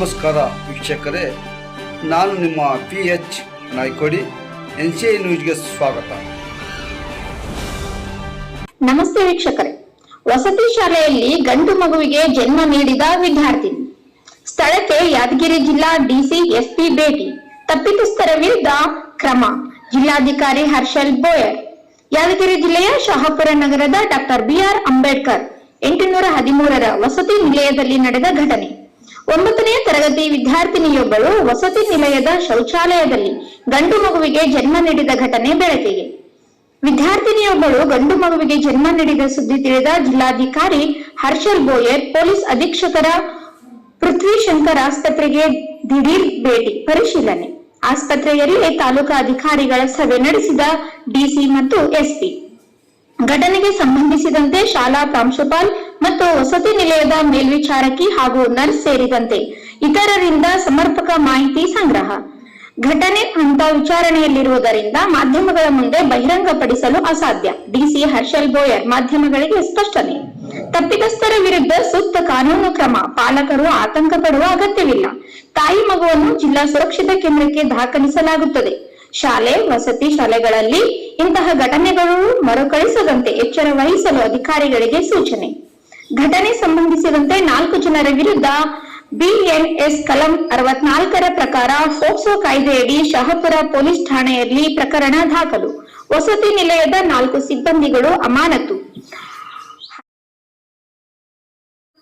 ನಮಸ್ಕಾರ ವೀಕ್ಷಕರೇ, ನಾನು ನಿಮ್ಮ P H Naikodi N C I ನ್ಯೂಸ್ಗೆ ಸ್ವಾಗತ. ನಮಸ್ತೆ ವೀಕ್ಷಕರೇ, ವಸತಿ ಶಾಲೆಯಲ್ಲಿ ಗಂಡು ಮಗುವಿಗೆ ಜನ್ಮ ನೀಡಿದ ವಿದ್ಯಾರ್ಥಿನಿ. ಸ್ಥಳಕ್ಕೆ ಯಾದಗಿರಿ ಜಿಲ್ಲಾ ಡಿಸಿ ಎಸ್ಪಿ ಭೇಟಿ, ತಪ್ಪಿತಸ್ಥರ ವಿರುದ್ಧ ಕ್ರಮ, ಜಿಲ್ಲಾಧಿಕಾರಿ ಹರ್ಷಲ್ ಬೋಯರ್ ಯಾದಗಿರಿ ಜಿಲ್ಲೆಯ ಶಹಾಪುರ ನಗರದ ಡಾಕ್ಟರ್ ಬಿಆರ್ ಅಂಬೇಡ್ಕರ್, ಎಂಟುನೂರ ಹದಿಮೂರರ ವಸತಿ ನಿಲಯದಲ್ಲಿ ನಡೆದ ಘಟನೆ. ಒಂಬತ್ತನೇ ತರಗತಿ ವಿದ್ಯಾರ್ಥಿನಿಯೊಬ್ಬಳು ವಸತಿ ನಿಲಯದ ಶೌಚಾಲಯದಲ್ಲಿ ಗಂಡು ಮಗುವಿಗೆ ಜನ್ಮ ನೀಡಿದ ಘಟನೆ ಬೆಳಕಿಗೆ. ವಿದ್ಯಾರ್ಥಿನಿಯೊಬ್ಬಳು ಗಂಡು ಮಗುವಿಗೆ ಜನ್ಮ ನೀಡಿದ ಸುದ್ದಿ ತಿಳಿದ ಜಿಲ್ಲಾಧಿಕಾರಿ ಹರ್ಷಲ್ ಬೋಯರ್, ಪೊಲೀಸ್ ಅಧೀಕ್ಷಕರ ಪೃಥ್ವಿ ಶಂಕರ್ ಆಸ್ಪತ್ರೆಗೆ ದಿಢೀರ್ ಭೇಟಿ ಪರಿಶೀಲನೆ. ಆಸ್ಪತ್ರೆಯಲ್ಲಿ ತಾಲೂಕಾ ಅಧಿಕಾರಿಗಳ ಸಭೆ ನಡೆಸಿದ ಡಿಸಿ ಮತ್ತು ಎಸ್ಪಿ. ಘಟನೆಗೆ ಸಂಬಂಧಿಸಿದಂತೆ ಶಾಲಾ ಪ್ರಾಂಶುಪಾಲ್ ಮತ್ತು ವಸತಿ ನಿಲಯದ ಮೇಲ್ವಿಚಾರಕಿ ಹಾಗೂ ನರ್ಸ್ ಸೇರಿದಂತೆ ಇತರರಿಂದ ಸಮರ್ಪಕ ಮಾಹಿತಿ ಸಂಗ್ರಹ. ಘಟನೆ ಹಂತ ವಿಚಾರಣೆಯಲ್ಲಿರುವುದರಿಂದ ಮಾಧ್ಯಮಗಳ ಮುಂದೆ ಬಹಿರಂಗಪಡಿಸಲು ಅಸಾಧ್ಯ. ಡಿಸಿ ಹರ್ಷಲ್ ಬೋಯರ್ ಮಾಧ್ಯಮಗಳಿಗೆ ಸ್ಪಷ್ಟನೆ. ತಪ್ಪಿತಸ್ಥರ ವಿರುದ್ಧ ಸೂಕ್ತ ಕಾನೂನು ಕ್ರಮ. ಪಾಲಕರು ಆತಂಕ ಪಡುವ ಅಗತ್ಯವಿಲ್ಲ. ತಾಯಿ ಮಗುವನ್ನು ಜಿಲ್ಲಾ ಸುರಕ್ಷಿತ ಕೇಂದ್ರಕ್ಕೆ ದಾಖಲಿಸಲಾಗುತ್ತದೆ. ಶಾಲೆ, ವಸತಿ ಶಾಲೆಗಳಲ್ಲಿ ಇಂತಹ ಘಟನೆಗಳು ಮರುಕಳಿಸದಂತೆ ಎಚ್ಚರ ವಹಿಸಲು ಅಧಿಕಾರಿಗಳಿಗೆ ಸೂಚನೆ. ಘಟನೆ ಸಂಬಂಧಿಸಿದಂತೆ ನಾಲ್ಕು ಜನರ ವಿರುದ್ಧ ಬಿಎನ್ಎಸ್ ಕಲಂ ಅರವತ್ನಾಲ್ಕರ ಪ್ರಕಾರ ಫೋಕ್ಸೋ ಕಾಯ್ದೆಯಡಿ ಶಹಪುರ ಪೊಲೀಸ್ ಠಾಣೆಯಲ್ಲಿ ಪ್ರಕರಣ ದಾಖಲು. ವಸತಿ ನಿಲಯದ ನಾಲ್ಕು ಸಿಬ್ಬಂದಿಗಳು ಅಮಾನತು.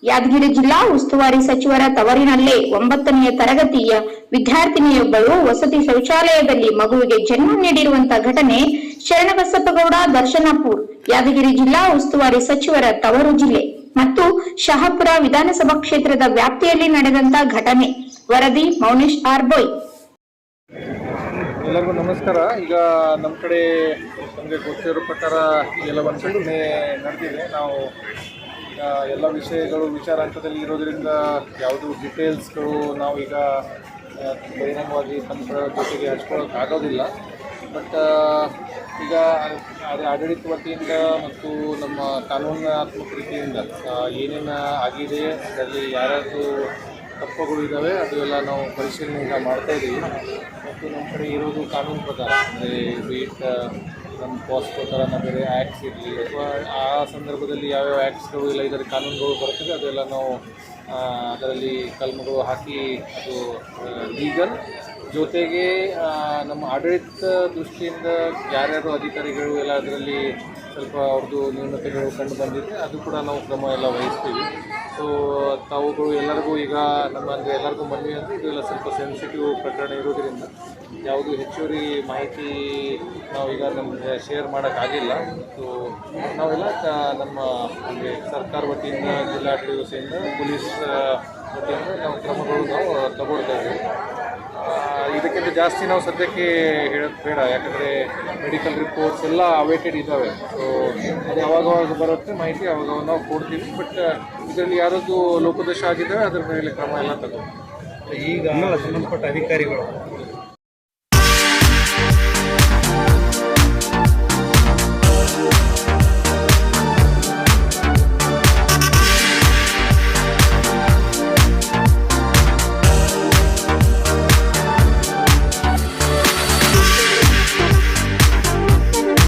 ಯಾದಗಿರಿ ಜಿಲ್ಲಾ ಉಸ್ತುವಾರಿ ಸಚಿವರ ತವರಿನಲ್ಲೇ ಒಂಬತ್ತನೆಯ ತರಗತಿಯ ವಿದ್ಯಾರ್ಥಿನಿಯೊಬ್ಬಳು ವಸತಿ ಶೌಚಾಲಯದಲ್ಲಿ ಮಗುವಿಗೆ ಜನ್ಮ ನೀಡಿರುವಂತಹ ಘಟನೆ ಶರಣಬಸಪ್ಪಗೌಡ ದರ್ಶನಪುರ್, ಯಾದಗಿರಿ ಜಿಲ್ಲಾ ಉಸ್ತುವಾರಿ ಸಚಿವರ ತವರು ಜಿಲ್ಲೆ. ಮತ್ತು ಶಹಾಪುರ ವಿಧಾನಸಭಾ ಕ್ಷೇತ್ರದ ವ್ಯಾಪ್ತಿಯಲ್ಲಿ ನಡೆದಂತ ಘಟನೆ. ವರದಿ ಮೌನೇಶ್ ಆರ್ ಬೋಯ್. ಎಲ್ಲರಿಗೂ ನಮಸ್ಕಾರ. ಈಗ ನಮ್ಮ ಕಡೆ ನಮಗೆ ಗೊತ್ತಿರೋ ಪ್ರಕಾರ ಎಲ್ಲ ಘಟನೆ ನಡೆದಿದೆ. ನಾವು, ಈಗ ಎಲ್ಲ ವಿಷಯಗಳು ವಿಚಾರ ಹಂತದಲ್ಲಿ ಇರೋದ್ರಿಂದ ಯಾವುದು ಡೀಟೇಲ್ಸ್ಗಳು ನಾವು ಈಗ ಬಹಿರಂಗವಾಗಿ ಜೊತೆಗೆ ಹಂಚ್ಕೊಳ್ಳೋಕೆ ಆಗೋದಿಲ್ಲ. ಬಟ್ ಈಗ ಅದೇ ಆಡಳಿತ ವತಿಯಿಂದ ಮತ್ತು ನಮ್ಮ ಕಾನೂನಾತ್ಮಕ ರೀತಿಯಿಂದ ಏನೇನು ಆಗಿದೆ, ಅದರಲ್ಲಿ ಯಾರ್ಯಾರು ತಪ್ಪುಗಳು ಇದ್ದಾವೆ ಅದು ಎಲ್ಲ ನಾವು ಪರಿಶೀಲನೆ ಈಗ ಮಾಡ್ತಾ ಇದ್ದೀವಿ ಮತ್ತು ನಮ್ಮ ಕಡೆ ಇರೋದು ಕಾನೂನು ಪ್ರಕಾರ, ಅಂದರೆ ಬೀಟ್ ನಮ್ಮ ಪಾಸ್ಪೋ ನಮಗೆ ಬೇರೆ ಆ್ಯಕ್ಟ್ಸ್ ಇರಲಿ, ಅಥವಾ ಆ ಸಂದರ್ಭದಲ್ಲಿ ಯಾವ್ಯಾವ ಆ್ಯಕ್ಟ್ಸ್ಗಳು ಇಲ್ಲ ಇದರ ಕಾನೂನುಗಳು ಬರ್ತದೆ, ಅದೆಲ್ಲ ನಾವು ಅದರಲ್ಲಿ ಕಲ್ಮಗಳು ಹಾಕಿ ಅದು ಲೀಗಲ್ ಜೊತೆಗೆ ನಮ್ಮ ಆಡಳಿತ ದೃಷ್ಟಿಯಿಂದ ಯಾರ್ಯಾರು ಅಧಿಕಾರಿಗಳು ಎಲ್ಲ ಅದರಲ್ಲಿ ಸ್ವಲ್ಪ ಅವ್ರದ್ದು ನ್ಯೂನತೆಗಳು ಕಂಡು ಬಂದಿದೆ, ಅದು ಕೂಡ ನಾವು ಕ್ರಮ ಎಲ್ಲ ವಹಿಸ್ತೀವಿ. ಸೊ ತಾವುಗಳು ಎಲ್ಲರಿಗೂ ಈಗ ನಮ್ಮ ಅಂದರೆ ಎಲ್ಲರಿಗೂ ಮನವಿ ಅಂದರೆ ಇದೆಲ್ಲ ಸ್ವಲ್ಪ ಸೆನ್ಸಿಟಿವ್ ಪ್ರಕರಣ ಇರೋದ್ರಿಂದ ಯಾವುದು ಹೆಚ್ಚುವರಿ ಮಾಹಿತಿ ನಾವು ಈಗ ನಮಗೆ ಶೇರ್ ಮಾಡೋಕ್ಕಾಗಿಲ್ಲ. ಸೊ ನಾವೆಲ್ಲ ನಮ್ಮ ಅಂದರೆ ಸರ್ಕಾರ ವತಿಯಿಂದ, ಜಿಲ್ಲಾಡಳಿತ ವತಿಯಿಂದ, ಪೊಲೀಸ್ ವತಿಯಿಂದ ನಾವು ಕ್ರಮಗಳು ನಾವು ತಗೊಳ್ತಾ ಇದ್ದೀವಿ. ಇದಕ್ಕಿಂತ ಜಾಸ್ತಿ ನಾವು ಸದ್ಯಕ್ಕೆ ಹೇಳೋದು ಬೇಡ. ಯಾಕಂದರೆ ಮೆಡಿಕಲ್ ರಿಪೋರ್ಟ್ಸ್ ಎಲ್ಲ ಅವೇಟೆಡ್ ಇದ್ದಾವೆ ಸೊ ಅದು ಯಾವಾಗವಾಗ ಬರುತ್ತೆ ಮಾಹಿತಿ ಅವಾಗ ನಾವು ಕೊಡ್ತೀವಿ. ಬಟ್ ಇದರಲ್ಲಿ ಯಾರದ್ದು ಲೋಪದೋಷ ಆಗಿದ್ದಾವೆ, ಅದ್ರ ಮೇಲೆ ಕ್ರಮ ಎಲ್ಲ ತಗೊಂಡು ಈಗ ಸಂಬಂಧಪಟ್ಟ ಅಧಿಕಾರಿಗಳು